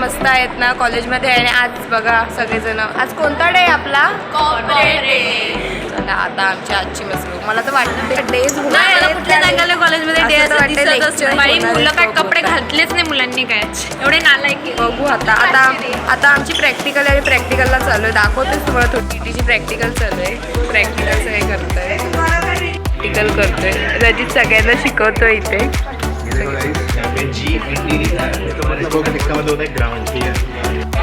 बघतायत ना कॉलेजमध्ये आणि आज बघा सगळेजण. आज कोणता डे आपला? आता आमची आजची मसरू मला तर वाटतं डेज नाही मला कुठल्या जागेला कॉलेजमध्ये डे असं मुलं काय कपडे घातलेच नाही मुलांनी काय. एवढे नालायक. बघू आता. आता आता आमची प्रॅक्टिकल आहे प्रॅक्टिकलला चालू आहे. दाखवतेच तुम्हाला थोडी. तिची प्रॅक्टिकल चालू आहे. प्रॅक्टिकल सगळे करतोय. प्रॅक्टिकल करतोय. रजित सगळ्यांना शिकवतोय इथे. ग्राउंड ठीक आहे.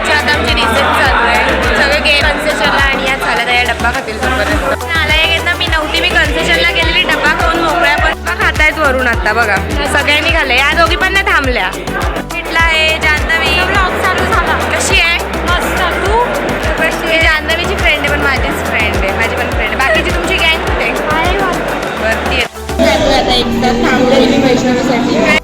जे आता आमची रिसेट चालू आहे. सगळे गेम कन्सेशनला आणि या झाल्या त्या डब्बा खातील तोपर्यंत आला एक ना मी नव्हती. मी कन्सेशनला गेलेली. डब्बा खाऊन मोकळ्या पण खातायत वरून आता बघा. सगळ्यांनी खाल्लं या दोघी पण नाही थांबल्या. भेटला आहे जान्हवी. चालू झाला. कशी आहे? मस्त. तू? कशी आहे? जान्हवीची फ्रेंड आहे पण माझीच फ्रेंड आहे. माझी पण फ्रेंड आहे. बाकीची तुमची गँग कुठे? वरती संपली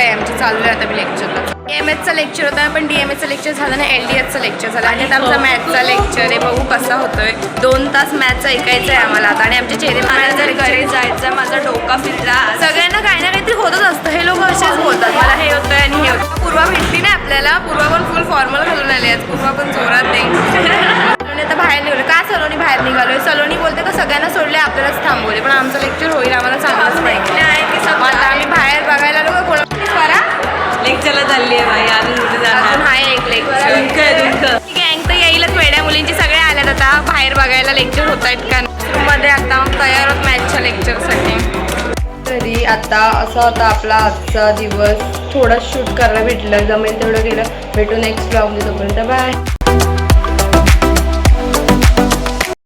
आहे आमची? चालू आहे आता मी लेक्चरला डी एम एचचं लेक्चर होतं पण डी एम एचचं लेक्चर झालं ना एल डी एचचं लेक्चर झालं. आणि आता आमचा मॅथचा लेक्चर आहे बघू कसा होतोय. दोन तास मॅथचं ऐकायचं आहे आम्हाला आता. आणि आमचे चेहरे मला जर घरी जायचं माझा डोका फिरला. सगळ्यांना काही ना काहीतरी होतच असतं. हे लोक असेच बोलतात. मला हे होतंय आणि हे होतं पूर्वा भेटली ना आपल्याला. पूर्वा पण फुल फॉर्मल घालून आले आहेत. पूर्वा पण जोरात नाही आता बाहेर निघालो का सलोनी बाहेर निघालोय? सलोनी बोलते का सगळ्यांना सोडले आपल्यालाच थांबवले पण आमचं लेक्चर होईल आम्हाला लेक्चरला चालली आहे बाई अजून कुठे अजून आहे एक लेक्चर गँग तर येईलच वेड्या मुलींची सगळे आल्यात आता. बाहेर बघायला लेक्चर होत आहेत का? मध्ये आता तयार होत मॅथच्या लेक्चरसाठी तरी आता असा होता आपला आजचा दिवस थोडा शूट करायला भेटलं. जमेल तेवढं गेलं. भेटू नेक्स्ट ब्लॉग तोपर्यंत. बाय